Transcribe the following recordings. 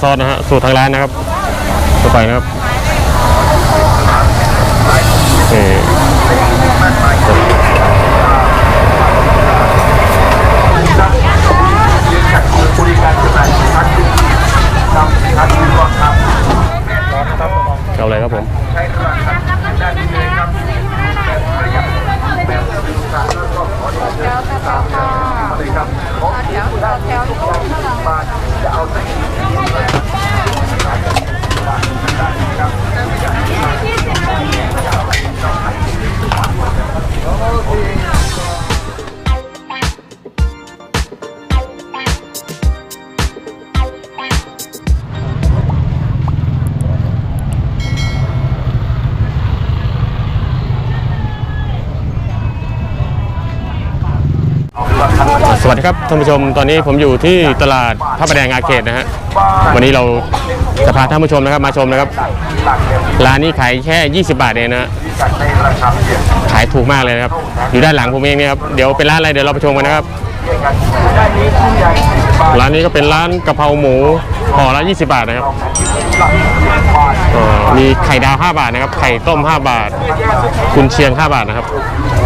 ซอสนะฮะสูตรทางร้านนะครับเข้าไปนะครับนี่บริการจำหน่ายสินค้าครับสินค้าที่รอดครับเอาอะไรครับผม ท่านผู้ชมตอนนี้ผมอยู่ที่ตลาดพระประแดงอาเขตนะฮะวันนี้เราจะพาท่านผู้ชมนะครับมาชมนะครับร้านนี้ขายแค่ 20 บาทเองนะฮะจัดในราคาเพียงขายถูกมากเลยนะครับ อยู่ด้านหลังผมเองเนี่ยครับเดี๋ยวเป็นร้านอะไรเดี๋ยวเราไปชมกันนะครับ ร้านนี้ก็เป็นร้านกะเพราหมูห่อละ 20 บาทนะครับอ่อมีไข่ดาว 5 บาทนะครับ ไข่ต้ม 5 บาท กุนเชียง 5 บาทนะครับ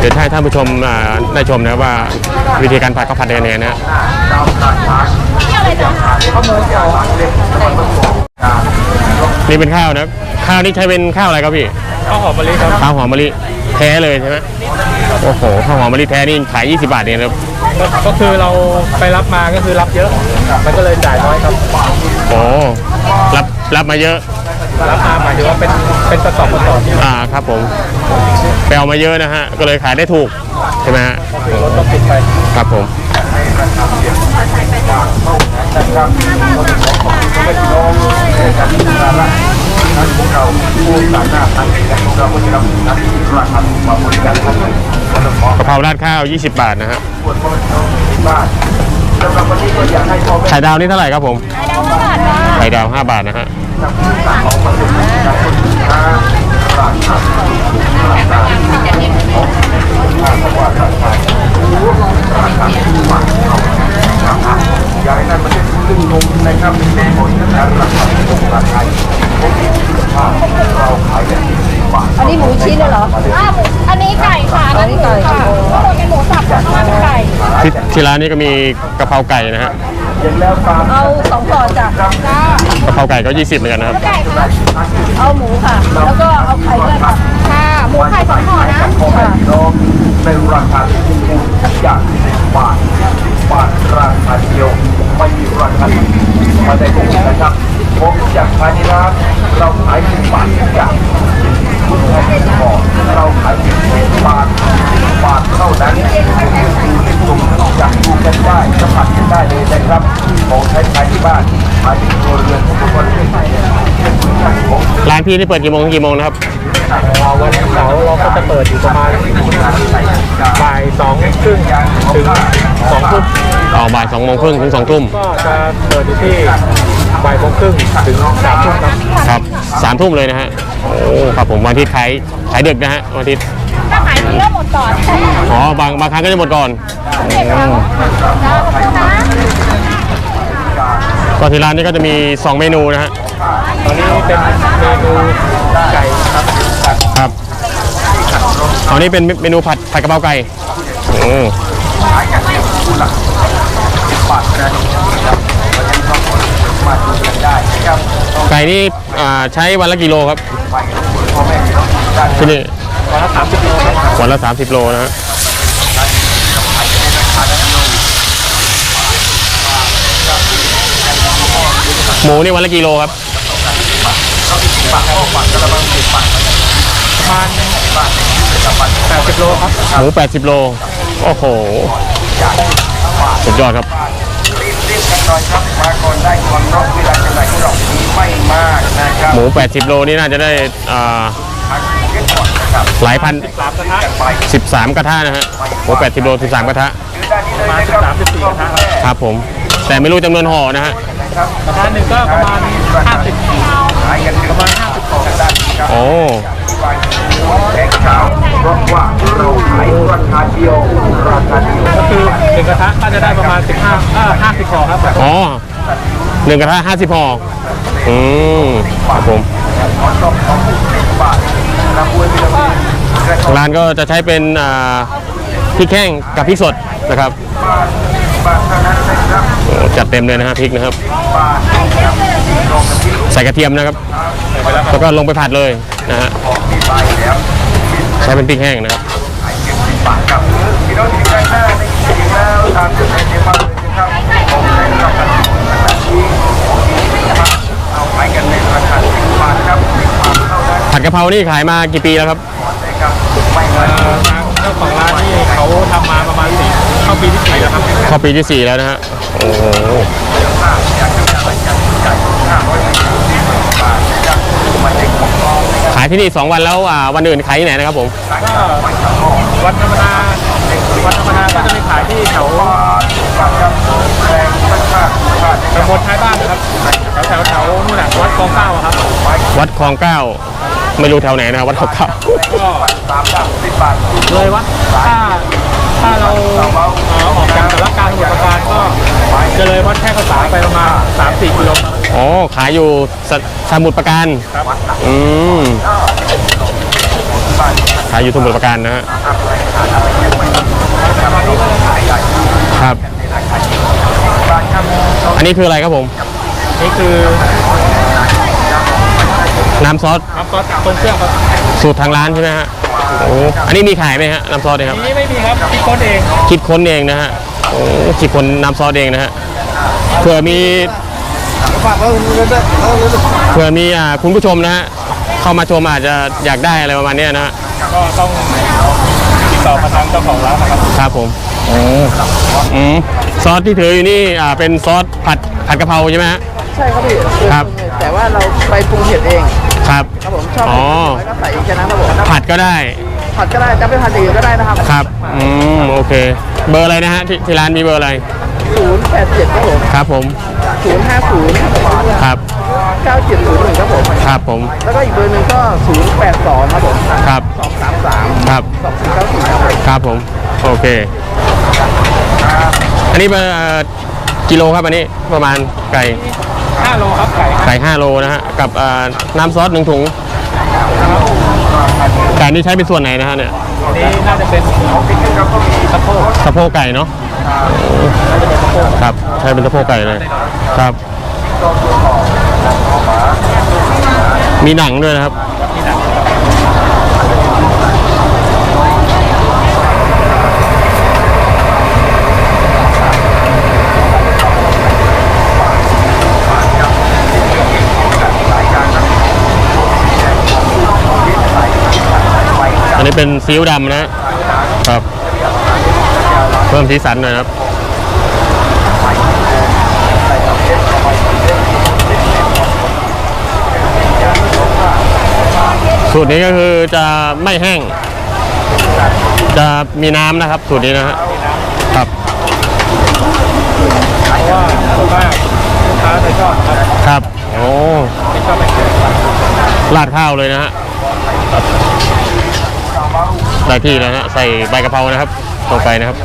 เดี๋ยวให้ท่านผู้ชมอ่าได้ชมนะครับว่าวิธีการผัดเขาผัดยังไงนะฮะนี่เป็นข้าวนะครับข้าวนี่ใช้เป็นข้าวอะไรครับพี่ ข้าวหอมมะลิครับ ข้าวหอมมะลิแท้เลยใช่ไหมโอ้โห ข้าวหอมมะลิแท้นี่ขาย 20 บาทเองนะครับก็ก็คือเราไปรับมาก็คือรับเยอะ มันก็เลยจ่ายน้อยครับ โอ้ รับรับมาเยอะ รับมาหมายถึงว่าเป็นเป็นกระสอบกระสอบที่อ่าครับผมไปเอามาเยอะนะฮะ ก็เลยขายได้ถูกใช่ไหมฮะรถต้องติดไปครับผมนั้นพวกเราผู้สาหน้าทางการของเราก็จะรับนัดราคาถูกมาบริการท่านเลยโดยเฉพาะกะเพราราดข้าว 20 บาทนะฮะปวดเพราะเราที่บ้านสำหรับวันนี้ก็อยากให้พ่อแม่ไข่ดาวนี่เท่าไหร่ครับผมไข่ดาว5บาทนะฮะนำผู้สั่งข อันนี้หมูชิ้นเลยเหรออ่าหมูอันนี้ไก่ค่ะอันนี้หมูค่ะข้างบนเป็นหมูสับข้างล่างเป็นไก่ ที่ที่ร้านนี้ก็มีกะเพราไก่นะฮะ เย็นแล้วตามเอาสองห่อจ้ะจ้ากะเพราไก่ก็20เหมือนกันนะครับ ไก่ค่ะเอาหมูค่ะ แล้วก็เอาไข่ด้วยค่ะค่ะหมูไข่สองห่อนะพ่อแม่พี่น้องในราคาที่ถูกทุกอย่าง10บาท10บาทราคาเดียวไม่มีราคาที่มาได้ถูกนะครับผมจากภายในร้านเราขาย10บาททุกอย่าง คุณแม่บอกเราขาย10บาท10บาทเท่านั้นดูในกลุ่มอยากดูกันได้สัมผัสกันได้เลยนะครับของใช้ภายในบ้านภายในครัวเรือนทุกคนเป็นเป็นคุณค่าของร้านพี่นี่เปิดกี่โมงถึงกี่โมงนะครับ วันเสาร์เราก็จะเปิดอยู่ประมาณบ่ายสองครึ่งถึงสองทุ่มออกบ่าย2โมงครึ่งถึง2ทุ่มก็จะเปิดอยู่ที่บ่ายโมงครึ่งถึงสามทุ่มครับครับสามทุ่มเลยนะฮะ โอ้ครับผมวันอาทิตย์ขายขายดึกนะฮะวันอาทิตย์ถ้าขายดีก็หมดก่อนอ๋อบางบางครั้งก็จะหมดก่อนเก็บแล้วจ้าขอบคุณนะก็ที่ร้านนี้ก็จะมี 2 เมนูนะฮะตอนนี้เป็นเมนูไก่ครับครับอันนี้เป็นเมนูผัดผัดกะเพราไก่โอ้ขายอย่างเดียวคุณหลักบาทนะนะครับวันนี้ก็มาดูกันได้นะครับต้องไก่นี่อ่าใช้วันละกิโลครับ ไปกับคุณพ่อแม่พี่น้องด้านที่นี่วันละสามสิบโลครับวันละ30โลนะฮะหมูนี่วันละกิโลครับปากข้อปากกระมังสิบบาทประมาณแปดสิบโลครับหมู80โล โอ้โห สุดยอดครับเรีบกันหน่อยครับมาก่อนได้ก่อนเนาะเวลาจะไหนของเรามีไม่มากนะครับหมู 80 โลนี่น่าจะได้อ่าทางเก็ตก่อนนะครับหลายพัน สามกระทะไป13 กระทะนะฮะหมู 80 โล 13 กระทะคือด้านนี้เลยนะครับประมาณ13-14กระทะครับผม แต่ไม่รู้จำนวนห่อนะฮะกระทะหนึ่งก็ประมาณ50 ขายกันประมาณ50ของด้านนี้ครับ โอ้ แขกเช้าเพราะว่าเราขายราคาเดียวราคาเดียวก็คือหนึ่งกระทะก็จะได้ประมาณ 15เอ่อ50ห่อครับ อ๋อหนึ่งกระทะ50ห่ออืมครับผม ขออบของสิบบาทระบวยเรือมีกระชทางร้านก็จะใช้เป็นอ่าพริกแห้งกับพริกสดนะครับบาทเท่านั้นนะครับโอ้จัดเต็มเลยนะฮะพริกนะครับ บาทนะครับลงกันที่ใส่กระเทียมนะครับแล้วก็ลงไปผัดเลยนะฮะ ของ มีใบแล้วใช้เป็นพริกแห้งนะครับขายเก็บสิบบาทครับพี่น้องที่ใกล้หน้าในจริงแล้วตามจุดในเดียวกันเลยนะครับผมในราคาขนาดนี้ของดีนะครับเอาขายกันในราคาสิบบาทครับสิบบาทเท่านั้นผัดกะเพรานี่ขายมากี่ปีแล้วครับนะครับไม่เงินเอ่อทางเจ้าของร้านนี่เขาทำมาประมาณสี่เข้าปีที่สี่แล้วครับเข้าปีที่4แล้วนะฮะโอ้โหอยากจะมีอะไรจัดจ่ายห้าร้อยบาทนะครับมันเป็นของกองนะครับ ขายที่นี่ 2 วันแล้วอ่าวันอื่นขายที่ไหนนะครับผม ก็วันธรรมดาวันธรรมดาก็จะมีขายที่แถวบาทบาทครับแรงมากมากมากตำบลท้ายบ้านนะครับแถวแถวแถวนู่นน่ะวัดคลองเก้าอะครับ วัดคลองเก้าไม่รู้แถวไหนนะครับวัดคลองเก้า ก็สามบาทสิบบาทเลยวัดถ้าถ้าเราเอ่อออกจากสารกลารสมุทรปราการก็จะเลยวัดแค่ภาษาไปประมาณ3-4กิโลครับอ๋อขายอยู่สสมุทรปราการ อืมขายอยู่สมุทรปราการนะฮะครับ อันนี้คืออะไรครับผม นี่คือน้ำซอสน้ำซอสตรงเครื่องครับสูตรทางร้านใช่ไหมฮะโอ้อันนี้มีขายไหมฮะน้ำซอสเนี่ยครับ นี่ไม่มีครับพี่คนเอง คิดค้นเองนะฮะโอ้คิดค้นน้ำซอสเองนะฮะเผื่อมีเผื่อมีอ่าคุณผู้ชมนะฮะ เข้ามาชมอาจจะอยากได้อะไรประมาณนี้นะก็ต้องติดต่อมาทางเจ้าของร้านนะครับครับผมอืมอืซอสที่ถืออยู่นี่อ่าเป็นซอสผัดผัดกะเพราใช่ไหมฮะ ใช่ครับพี่ครับ แต่ว่าเราไปปรุงเห็ดเองครับ ครับผมชอบอ๋อ แล้วก็ใส่แนั้นครับผมผัดก็ได้ผัดก็ได้จะไปผัดอื่นก็ได้นะครับครับอืมโอเค เบอร์อะไรนะฮะที่ที่ร้านมีเบอร์อะไรศูนย์แปดเจ็ดครับผมครับผม ศูนย์ห้าศูนย์ครับ 9701ครับผมครับผม แล้วก็อีกเบอร์หนึ่งก็ 082 ครับผมครับ233ครับ2494ครับผมครับผม โอเค อันนี้เปอร์กิโลครับอันนี้ประมาณไก่5โลครับไก่ไก่5โลนะฮะกับน้ำซอสหนึ่งถุงไก่นี่ใช้เป็นส่วนไหนนะฮะเนี่ยนี่น่าจะเป็นของพิครับก็มีสะโพกสะโพกไก่เนาะครับ ใช้เป็นสะโพกไก่เลยครับ มีหนังด้วยนะครับ อันนี้เป็นซีอิ๊วดำนะครับ เพิ่มสีสันหน่อยครับ สูตรนี้ก็คือจะไม่แห้ง จะมีน้ำนะครับ สูตรนี้นะฮะครับเพราะว่าส่วนมากลูกค้าจะชอบครับครับโอ้ไม่ชอบไม่เผ็ดราดข้าวเลยนะฮะได้ที่แล้วนะฮะใส่ใบกะเพรานะครับลงไปนะครับ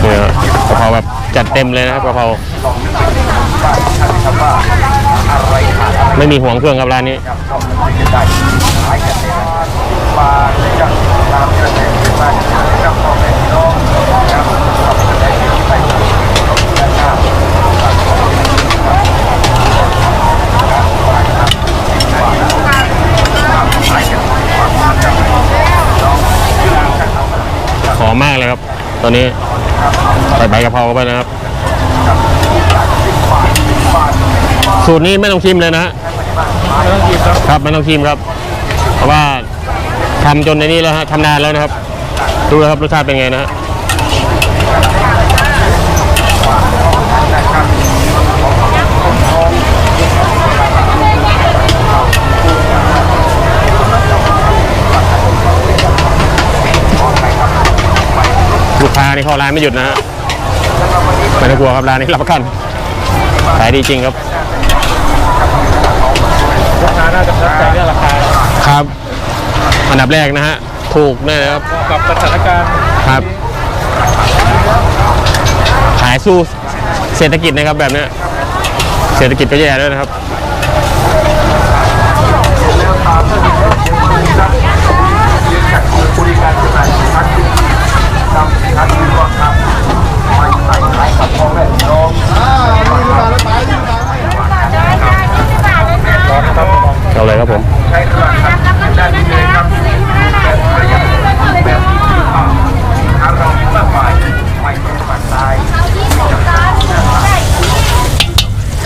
เนี่ยกะเพราแบบจัดเต็มเลยนะครับกะเพรา ไม่มีห่วงเครื่องครับร้านนี้หอมมากเลยครับ ตอนนี้ใส่ใบกะเพราเข้าไปนะครับ สูตรนี้ไม่ต้องชิมเลยนะไม่ต้องชิมครับครับไม่ต้องชิมครับ เพราะว่าทำจนในนี้แล้วฮะทำนานแล้วนะครับ ดูนะครับรสชาติเป็นไงนะะลูกค้านี่เข้าร้านไม่หยุดนะฮะไม่ต้องกลัวครับร้านนี้รับประกันขายดีจริงครับ น่าจะประทับใจเรื่องราคาครับ อันดับแรกนะฮะ ถูกแน่ครับ กับสถานการณ์ครับ ขายสู้เศรษฐกิจนะครับแบบเนี้ยเศรษฐกิจก็แย่ด้วยนะครับบริการจำหน่ายสินค้าที่นำสินค้าที่ราคาไม่ใส่ขายกับพ่อแม่พี่น้อง เอาเลยครับผม ใช้ราคาด้านนี้เลยครับแบบประหยัดแบบคุณภาพทางเรามากมายไม่ต้องปัดตาย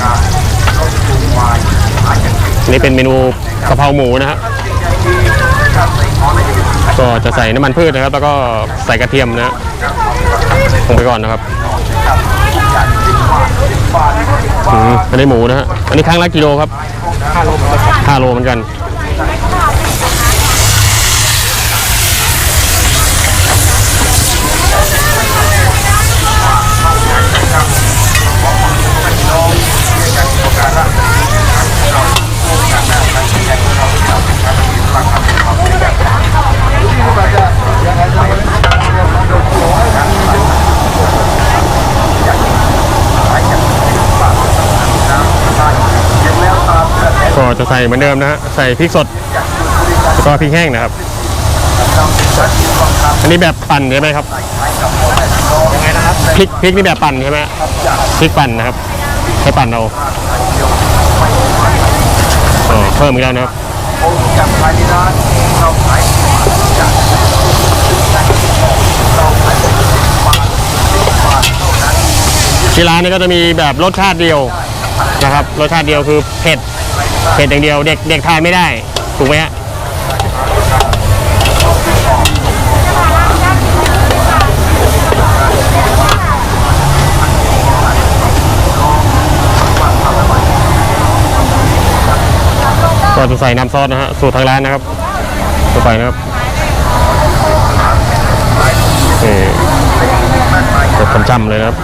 การลดจุงวายอาจจะเป็น อันนี่เป็นเมนูกะเพราหมูนะฮะการใส่ของในที่ก็จะใส่น้ำมันพืชนะครับ แล้วก็ใส่กระเทียมนะลงไปก่อนนะครับอันนี้หมูนะฮะอันนี้ครั้งละกิโลครับห้าโลเหมือนกัน จะใส่เหมือนเดิมนะฮะใส่พริกสดแล้วก็พริกแห้งนะครับ อันนี้แบบปั่นใช่ไหมครับยังไงนะครับพริกพริกนี่แบบปั่นใช่ไหมพริกปั่นนะครับใช้ปั่นเอาอ๋อเพิ่มอีกแล้วนะครับที่ร้านนี้ก็จะมีแบบรสชาติเดียวนะครับ รสชาติเดียวคือเผ็ด เผ็ดอย่างเดียวเด็กเด็กทานไม่ได้ ถูกไหมฮะก็จะใส่น้ำซอสนะฮะสูตรทางร้านนะครับลงไปนะครับนี่จะจำๆเลยนะครับ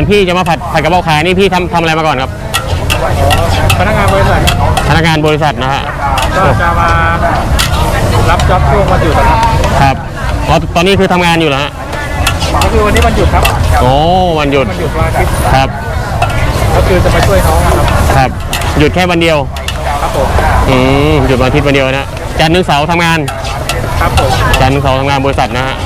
อนพี่จะมาผัดผัดกระเพราขายนี่พี่ทำทำอะไรมาก่อนครับพนักงานบริษัทพนักงานบริษัทนะฮะก็จะมารับจ็อบช่วงวันหยุดนะครับครับอ๋อตอนนี้คือทำงานอยู่แล้วฮะก็คือวันนี้วันหยุดครับโอ้วันหยุดวันหยุดวันอาทิตย์ครับก็คือจะมาช่วยน้องนะครับครับ หยุดแค่วันเดียวครับผมอืมหยุดวันอาทิตย์วันเดียวนะจันทร์ถึงเสาร์ทำงาน ครับผมจันทร์ถึงเสาร์ทำงานบริษัทนะฮะ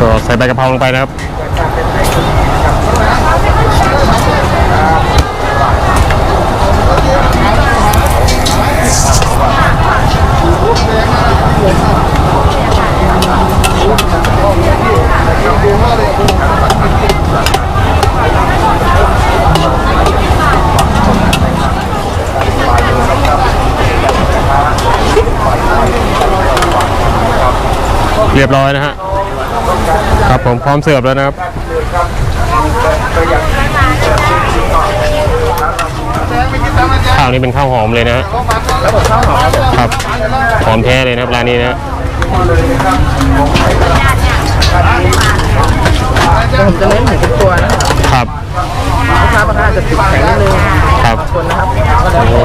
ก็ใส่ใบกะเพราลงไปนะครับ บร้อยนะฮะครับผมพร้อมเสิร์ฟแล้วนะครับข้าวนี้เป็นข้าวหอมเลยนะฮะแล้วผมข้าวหอมครับครับหอมแท้เลยนะครับร้านนี้นะฮะผมจะเน้นหมูเป็นตัวนะครับครับลูกค้าบางท่านอาจจะติดแข็งนิดนึงครับคนนะครับโอ้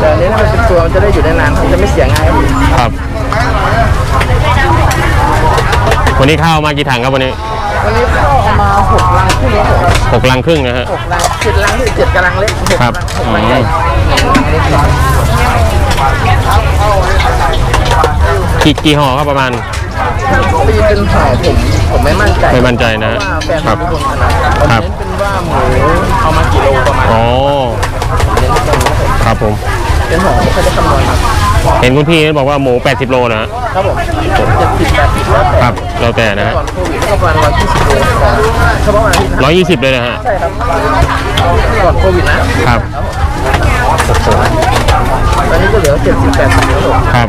แต่อันนี้ถ้ามันเป็นตัวมันจะได้อยู่ได้นานครับจะไม่เสียง่ายครับครับ วันนี้ข้าวมากี่ถังครับวันนี้วันนี้เข้าเอามาหกลังครึ่งครับผมหกลังครึ่งนะฮะหกลังเจ็ดลังที่เจ็ดกำลังเล็กหกครับหกลังใหญ่กี่กี่ห่อครับประมาณตีเป็นห่อผมผมไม่มั่นใจไม่มั่นใจนะเพราะว่าแฟนคผรัมบเป็นคนขนาดผมครับเน้นเป็นว่าหมูเอามากี่โลประมาณอ๋อเน้นตรงนี้ผมครับผมเป็นห่อไม่ค่อยได้คำนวณครับ เห็นคุณพี่บอกว่าหมู 80 โลนะฮะครับผมเจ็ดสิบแปดสิบแล้วแต่ครับแล้วแต่นะฮะก่อนโควิดก็ประมาณร้อยยี่สิบโลเฉพาะวันอาทิตย์นะ120 เลยนะฮะใช่ครับก่อนโควิดนะครับตอนนี้ก็เหลือเจ็ดสิบแปดสิบแล้วผมครับ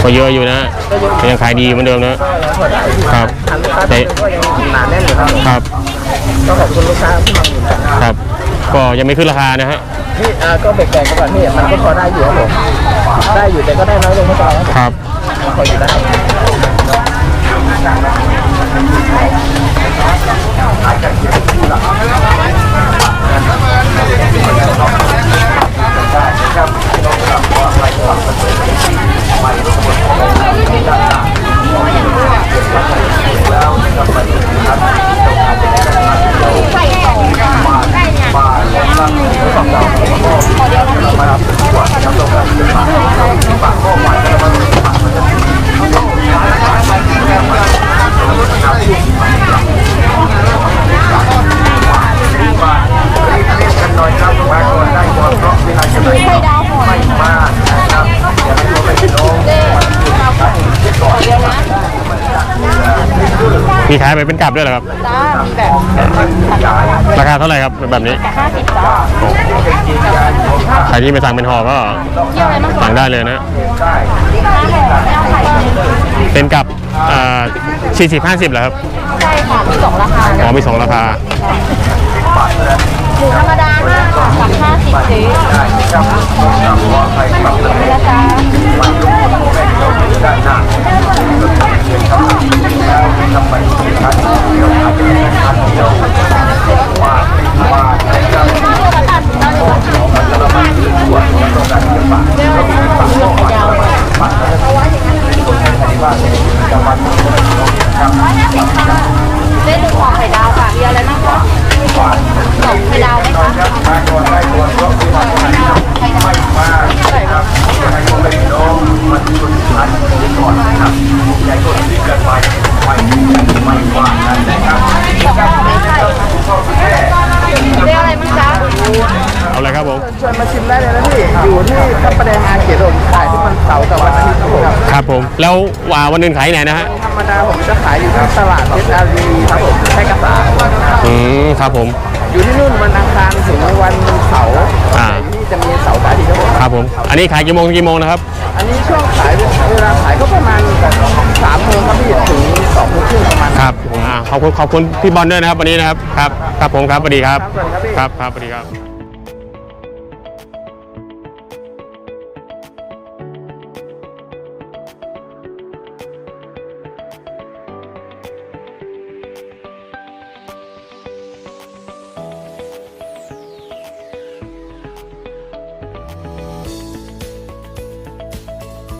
เก็เยอะอยู่นะก็ยังขายดีเหมือนเดิมนะครับ ทานลูกค้าแต่ก็ยังหนาแน่นอยู่ครับผมครับก็ขอบคุณลูกค้าที่มาอุดหนุนกันครับ ก็ยังไม่ขึ้นราคานะฮะ พี่อ่าก็แบ่งๆกันก่อนพี่มันก็พอได้อยู่ครับผม ได้อยู่แต่ก็ได้น้อยลงไม่เป็นไรครับครับพออยู่ได้กันหน่อยครับมาก่อนได้ก่อนเพราะเวลาจะไหนไม่มากนะครับอย่าให้ตัวไปพี่น้อง มี ขายไปเป็นกลับด้วยเหรอครับ จ้ามีแบบราคาเท่าไหร่ครับแบบนี้ ห้าสิบจ้าใครที่ไปสั่งเป็นห่อก็สั่งได้เลยนะเป็นกับสี่สิบห้าสิบเหรอครับ ใช่ค่ะมีสองราคาอ๋อมีสองราคา หมูธรรมดาห้าค่ะกับห้าสิบเจ๊ได้ครับขอใครกลับเลยนะจ๊ะ ด้านหน้าแล้วทำไมชัดเดียวอาจจะเป็นชัดเดียวว่าว่านะครับมันจะระบายส่วนของต้องการจะปากแล้วมีปากก็ปากปากแล้วคนไทยว่าจะมันนะครับเส้นหนึ่งไข่ดาวค่ะมีอะไรบ้าง แล้วว่าวันหนึงขายที่ไหนนะฮะ ธรรมดาผมจะขายอยู่ที่ตลาดเพชรอารีครับผมแค่กระสาอืมครับผม อยู่ที่นู่นวันอังคารถึงวันเสาร์อ่าที่จะมีเสาร์กับอาทิตย์ครับผมครับผม อันนี้ขายกี่โมงถึงกี่โมงนะครับ อันนี้ช่วงขายเวลาขายก็ประมาณสามโมงครับพี่ถึงสองโมงครึ่งประมาณ ครับผมอ่าขอบคุณขอบคุณพี่บอลด้วยนะครับวันนี้นะครับ ครับ ครับผมครับสวัสดีครับ ครับสวัสดีครับพี่ ครับครับสวัสดีครับ